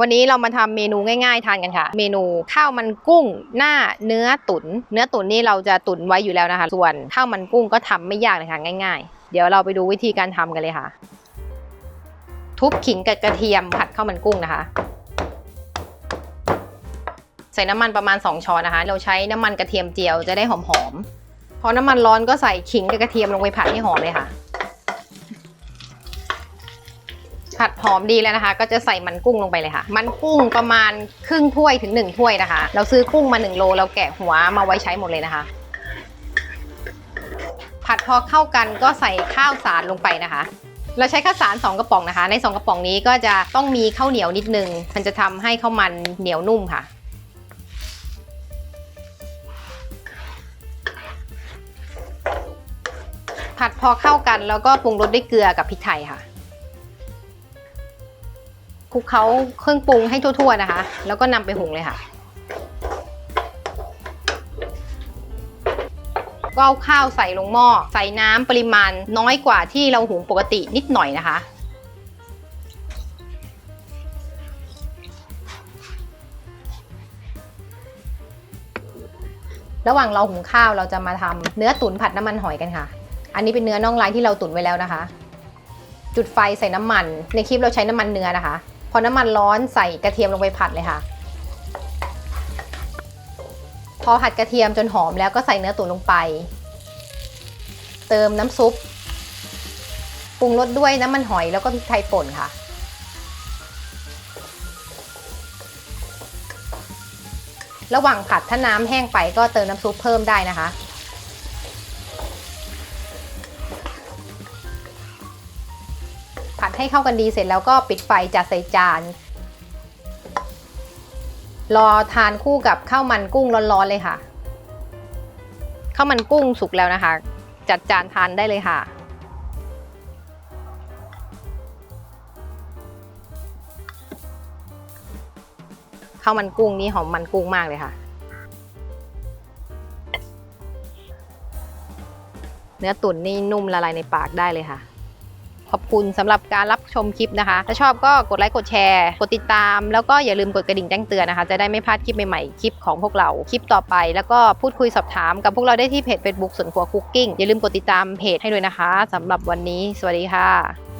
วันนี้เรามาทำเมนูง่ายๆทานกันค่ะ เมนูข้าวมันกุ้งหน้าเนื้อตุน๋นเนื้อตุ๋นนี่เราจะตุ๋นไว้อยู่แล้วนะคะ ส่วนข้าวมันกุ้งก็ทำไม่ยากเลยค่ะง่าย ๆ เดี๋ยวเราไปดูวิธีการทำกันเลยค่ะ ทุบขิงกับกระเทียมผัดข้าวมันกุ้งนะคะ ใส่น้ำมันประมาณ 2 ช้อนนะคะ เราใช้น้ำมันกระเทียมเจียวจะได้หอมๆพอน้ำมันร้อนก็ใส่ขิงกับกระเทียมลงไปผัดให้หอมเลยค่ะ ผัดหอมดีแล้วนะคะ ก็จะใส่มันกุ้งลงไปเลยค่ะ มันกุ้งประมาณครึ่งถ้วยถึง 1 ถ้วยนะคะ เราซื้อกุ้งมา 1 โลเราแกะหัวมาไว้ใช้หมดเลยนะคะ ผัดพอเข้ากันก็ใส่ข้าวสารลงไปนะคะ เราใช้ข้าวสาร 2 กระป๋องนะคะ ใน 2 กระป๋องนี้ก็จะต้องมีข้าวเหนียวนิดนึง มันจะทำให้ข้าวมันเหนียวนุ่มค่ะผัดพอเข้ากันแล้วก็ปรุงรสด้วยเกลือกับพริกไทยค่ะ คลุกเคล้าเครื่องปรุงให้ทั่วๆนะคะ แล้วก็นำไปหุงเลยค่ะ ก็เอาข้าวใส่ลงหม้อ ใส่น้ำปริมาณน้อยกว่าที่เราหุงปกตินิดหน่อยนะคะระหว่างเราหุงข้าวเราจะมาทำเนื้อตุ๋นผัดน้ำมันหอยกันค่ะ อันนี้เป็นเนื้อน่องลายที่เราตุ๋นไว้แล้วนะคะ จุดไฟใส่น้ำมัน ในคลิปเราใช้น้ำมันเนื้อนะคะ อน้ำมันร้อนใส่กระเทียมลงไปผัดเลยค่ะ พอผัดกระเทียมจนหอมแล้วก็ใส่เนื้อตุ๋นลงไป เติมน้ำซุปปรุงรสด้วยน้ำมันหอยแล้วก็พริกไทยป่นค่ะ ระหว่างผัดถ้าน้ำแห้งไปก็เติมน้ำซุปเพิ่มได้นะคะ ผัดให้เข้ากันดีเสร็จแล้วก็ปิดไฟจัดใส่จาน รอทานคู่กับข้าวมันกุ้งร้อนๆเลยค่ะ ข้าวมันกุ้งสุกแล้วนะคะ จัดจานทานได้เลยค่ะข้าวมันกุ้งนี่หอมมันกุ้งมากเลยค่ะ เนื้อตุ๋นนี่นุ่มละลายในปากได้เลยค่ะ ขอบคุณสำหรับการรับชมคลิปนะคะ ถ้าชอบก็กดไลค์กดแชร์ กดติดตาม แล้วก็อย่าลืมกดกระดิ่งแจ้งเตือนนะคะ จะได้ไม่พลาดคลิปใหม่ๆ คลิปของพวกเรา คลิปต่อไป แล้วก็พูดคุยสอบถามกับพวกเราได้ที่เพจ Facebook ส่วนครัวคุกกิ้ง อย่าลืมกดติดตามเพจให้ด้วยนะคะสำหรับวันนี้ สวัสดีค่ะ